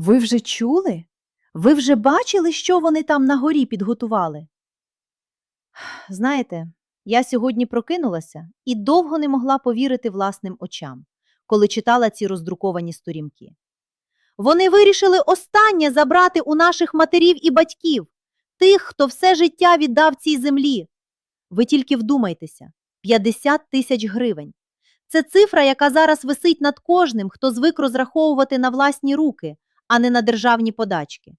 Ви вже чули? Ви вже бачили, що вони там на горі підготували? Знаєте, я сьогодні прокинулася і довго не могла повірити власним очам, коли читала ці роздруковані сторінки. Вони вирішили останнє забрати у наших матерів і батьків, тих, хто все життя віддав цій землі. Ви тільки вдумайтеся 50 тисяч гривень. Це цифра, яка зараз висить над кожним, хто звик розраховувати на власні руки, а не на державні подачки.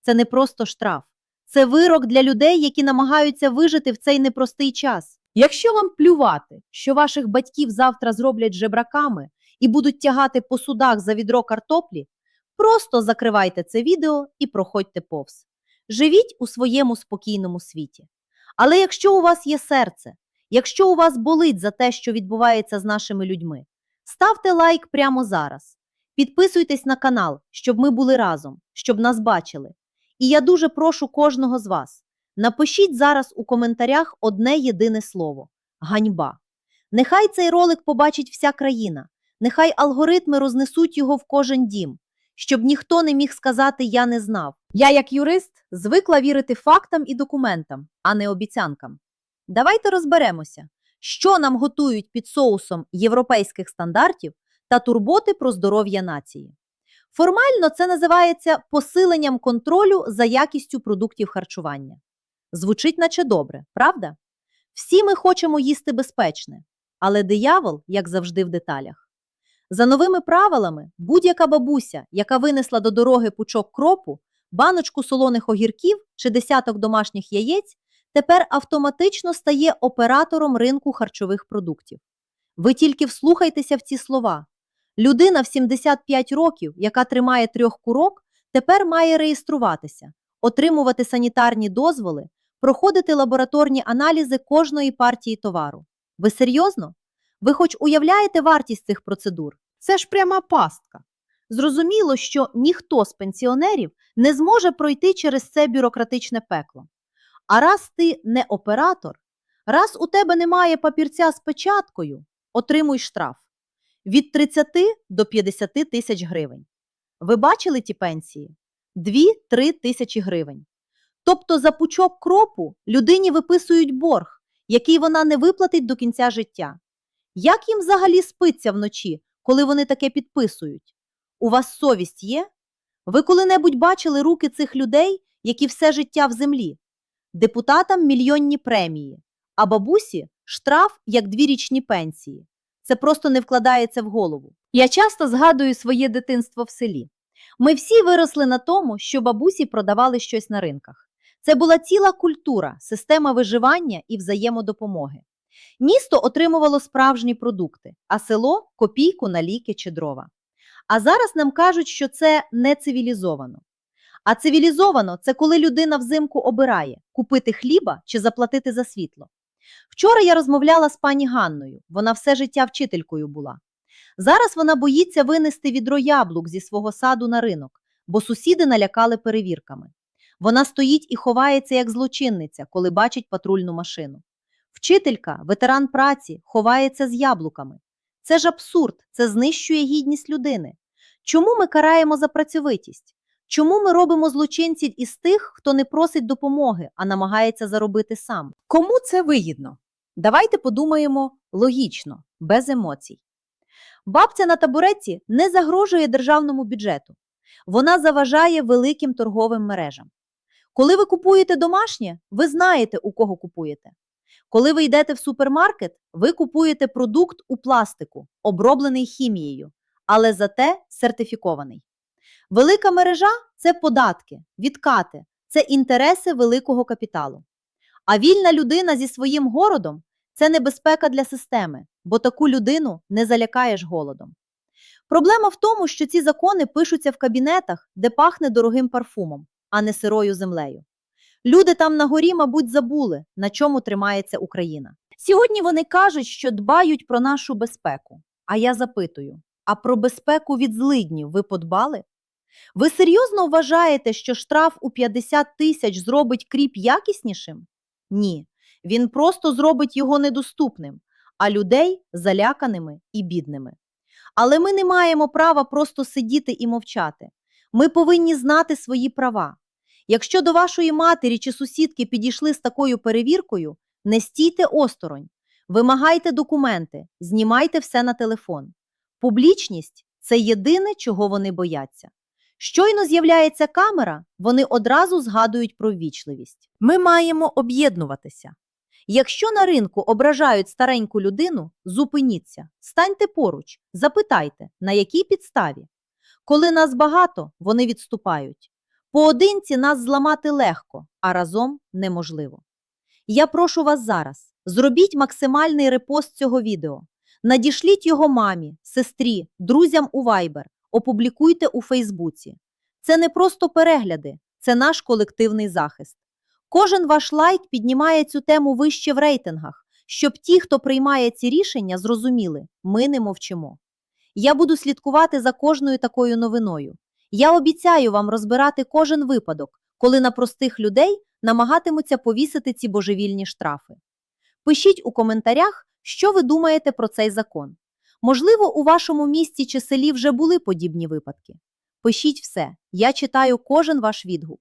Це не просто штраф, це вирок для людей, які намагаються вижити в цей непростий час. Якщо вам плювати, що ваших батьків завтра зроблять жебраками і будуть тягати по судах за відро картоплі, просто закривайте це відео і проходьте повз. Живіть у своєму спокійному світі. Але якщо у вас є серце, якщо у вас болить за те, що відбувається з нашими людьми, ставте лайк прямо зараз. Підписуйтесь на канал, щоб ми були разом, щоб нас бачили. І я дуже прошу кожного з вас. Напишіть зараз у коментарях одне єдине слово ганьба. Нехай цей ролик побачить вся країна, нехай алгоритми рознесуть його в кожен дім, щоб ніхто не міг сказати Я не знав. Я, як юрист, звикла вірити фактам і документам, а не обіцянкам. Давайте розберемося, що нам готують під соусом європейських стандартів та турботи про здоров'я нації. Формально це називається посиленням контролю за якістю продуктів харчування. Звучить наче добре, правда? Всі ми хочемо їсти безпечне, але диявол, як завжди, в деталях. За новими правилами, будь-яка бабуся, яка винесла до дороги пучок кропу, баночку солоних огірків чи десяток домашніх яєць, тепер автоматично стає оператором ринку харчових продуктів. Ви тільки вслухайтеся в ці слова. Людина в 75 років, яка тримає трьох курок, тепер має реєструватися, отримувати санітарні дозволи, проходити лабораторні аналізи кожної партії товару. Ви серйозно? Ви хоч уявляєте вартість цих процедур? Це ж пряма пастка. Зрозуміло, що ніхто з пенсіонерів не зможе пройти через це бюрократичне пекло. А раз ти не оператор, раз у тебе немає папірця з печаткою, отримуй штраф від 30 до 50 тисяч гривень. Ви бачили ті пенсії? 2-3 тисячі гривень. Тобто за пучок кропу людині виписують борг, який вона не виплатить до кінця життя. Як їм взагалі спиться вночі, коли вони таке підписують? У вас совість є? Ви коли-небудь бачили руки цих людей, які все життя в землі? Депутатам мільйонні премії, а бабусі штраф як дві річні пенсії. Це просто не вкладається в голову. Я часто згадую своє дитинство в селі. Ми всі виросли на тому, що бабусі продавали щось на ринках. Це була ціла культура, система виживання і взаємодопомоги. Місто отримувало справжні продукти, а село копійку на ліки чи дрова. А зараз нам кажуть, що це не цивілізовано. А цивілізовано це коли людина взимку обирає купити хліба чи заплатити за світло. Вчора я розмовляла з пані Ганною, вона все життя вчителькою була. Зараз вона боїться винести відро яблук зі свого саду на ринок, бо сусіди налякали перевірками. Вона стоїть і ховається як злочинниця, коли бачить патрульну машину. Вчителька, ветеран праці, ховається з яблуками. Це ж абсурд, це знищує гідність людини. Чому ми караємо за працьовитість? Чому ми робимо злочинців із тих, хто не просить допомоги, а намагається заробити сам? Кому це вигідно? Давайте подумаємо логічно, без емоцій. Бабця на табуреті не загрожує державному бюджету. Вона заважає великим торговим мережам. Коли ви купуєте домашнє, ви знаєте, у кого купуєте. Коли ви йдете в супермаркет, ви купуєте продукт у пластику, оброблений хімією, але зате сертифікований. Велика мережа це податки, відкати, це інтереси великого капіталу. А вільна людина зі своїм городом це небезпека для системи, бо таку людину не залякаєш голодом. Проблема в тому, що ці закони пишуться в кабінетах, де пахне дорогим парфумом, а не сирою землею. Люди там на горі, мабуть, забули, на чому тримається Україна. Сьогодні вони кажуть, що дбають про нашу безпеку. А я запитую: а про безпеку від злиднів ви подбали? Ви серйозно вважаєте, що штраф у 50 тисяч зробить кріп якіснішим? Ні, він просто зробить його недоступним, а людей заляканими і бідними. Але ми не маємо права просто сидіти і мовчати. Ми повинні знати свої права. Якщо до вашої матері чи сусідки підійшли з такою перевіркою, не стійте осторонь, вимагайте документи, знімайте все на телефон. Публічність це єдине, чого вони бояться. Щойно з'являється камера, вони одразу згадують про ввічливість. Ми маємо об'єднуватися. Якщо на ринку ображають стареньку людину, зупиніться, станьте поруч, запитайте, на якій підставі. Коли нас багато, вони відступають. Поодинці нас зламати легко, а разом неможливо. Я прошу вас зараз, зробіть максимальний репост цього відео. Надішліть його мамі, сестрі, друзям у Viber, опублікуйте у Фейсбуці. Це не просто перегляди, це наш колективний захист. Кожен ваш лайк піднімає цю тему вище в рейтингах, щоб ті, хто приймає ці рішення, зрозуміли, ми не мовчимо. Я буду слідкувати за кожною такою новиною. Я обіцяю вам розбирати кожен випадок, коли на простих людей намагатимуться повісити ці божевільні штрафи. Пишіть у коментарях, що ви думаєте про цей закон. Можливо, у вашому місті чи селі вже були подібні випадки. Пишіть все, я читаю кожен ваш відгук.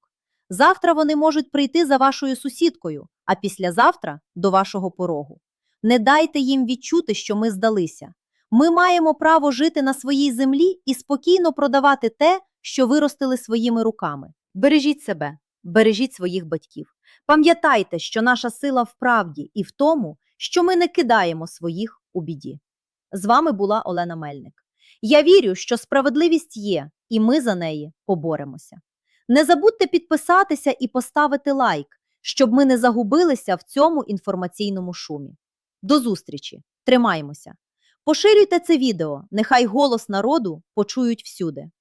Завтра вони можуть прийти за вашою сусідкою, а післязавтра до вашого порогу. Не дайте їм відчути, що ми здалися. Ми маємо право жити на своїй землі і спокійно продавати те, що виростили своїми руками. Бережіть себе, бережіть своїх батьків. Пам'ятайте, що наша сила в правді і в тому, що ми не кидаємо своїх у біді. З вами була Олена Мельник. Я вірю, що справедливість є, і ми за неї поборемося. Не забудьте підписатися і поставити лайк, щоб ми не загубилися в цьому інформаційному шумі. До зустрічі! Тримаймося! Поширюйте це відео, нехай голос народу почують всюди.